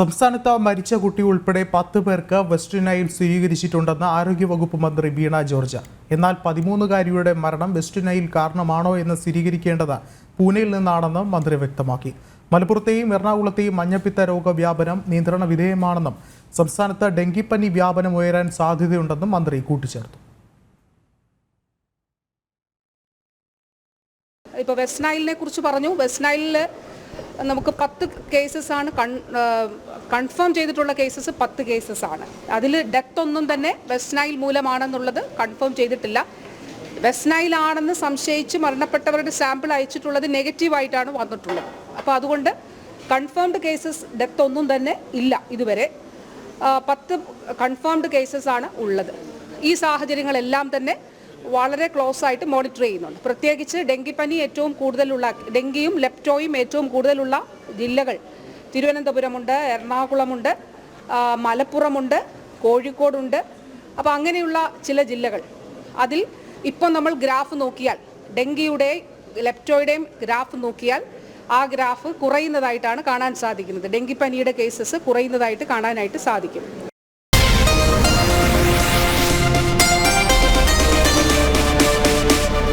സംസ്ഥാനത്ത് മരിച്ച കുട്ടി ഉൾപ്പെടെ പത്ത് പേർക്ക് വെസ്റ്റ് നൈൽ സ്ഥിരീകരിച്ചിട്ടുണ്ടെന്ന് ആരോഗ്യവകുപ്പ് മന്ത്രി വീണ ജോർജ്. എന്നാൽ പതിമൂന്നുകാരിയുടെ മരണം വെസ്റ്റ് നൈൽ കാരണമാണോ എന്ന് സ്ഥിരീകരിക്കേണ്ടത് പൂനെയിൽ നിന്നാണെന്ന് മന്ത്രി വ്യക്തമാക്കി. മലപ്പുറത്തെയും എറണാകുളത്തെയും മഞ്ഞപ്പിത്ത രോഗവ്യാപനം നിയന്ത്രണ വിധേയമാണെന്നും സംസ്ഥാനത്ത് ഡെങ്കിപ്പനി വ്യാപനം ഉയരാൻ സാധ്യതയുണ്ടെന്നും മന്ത്രി കൂട്ടിച്ചേർത്തു. ഇപ്പോൾ വെസ്റ്റ് നൈലിനെ കുറിച്ച് പറഞ്ഞു. വെസ്റ്റ് നൈലിൽ നമുക്ക് പത്ത് കേസസ് ആണ് കൺഫേം ചെയ്തിട്ടുള്ള കേസസ് പത്ത് കേസസ് ആണ്. അതിൽ ഡെത്ത് ഒന്നും തന്നെ വെസ്റ്റ് നൈൽ മൂലമാണെന്നുള്ളത് കൺഫേം ചെയ്തിട്ടില്ല. വെസ്റ്റ് നൈൽ ആണെന്ന് സംശയിച്ച് മരണപ്പെട്ടവരുടെ സാമ്പിൾ അയച്ചിട്ടുള്ളത് നെഗറ്റീവായിട്ടാണ് വന്നിട്ടുള്ളത്. അപ്പോൾ അതുകൊണ്ട് കൺഫേംഡ് കേസസ് ഡെത്ത് ഒന്നും തന്നെ ഇല്ല ഇതുവരെ. പത്ത് കൺഫേംഡ് കേസസ് ആണ് ഉള്ളത്. ഈ സാഹചര്യങ്ങളെല്ലാം തന്നെ വളരെ ക്ലോസ് ആയിട്ട് മോണിറ്റർ ചെയ്യുന്നുണ്ട്. പ്രത്യേകിച്ച് ഡെങ്കിപ്പനി ഏറ്റവും കൂടുതലുള്ള ഡെങ്കിയും ലെപ്റ്റോയും ഏറ്റവും കൂടുതലുള്ള ജില്ലകൾ. തിരുവനന്തപുരമുണ്ട് എറണാകുളമുണ്ട് മലപ്പുറമുണ്ട് കോഴിക്കോടുണ്ട്. അപ്പോൾ അങ്ങനെയുള്ള ചില ജില്ലകൾ. അതിൽ ഇപ്പം നമ്മൾ ഗ്രാഫ് നോക്കിയാൽ ഡെങ്കിയുടെ ലെപ്റ്റോയുടെയും ഗ്രാഫ് നോക്കിയാൽ ആ ഗ്രാഫ് കുറയുന്നതായിട്ടാണ് കാണാൻ സാധിക്കുന്നത്. ഡെങ്കിപ്പനിയുടെ കേസസ് കുറയുന്നതായിട്ട് കാണാനായിട്ട് സാധിക്കും.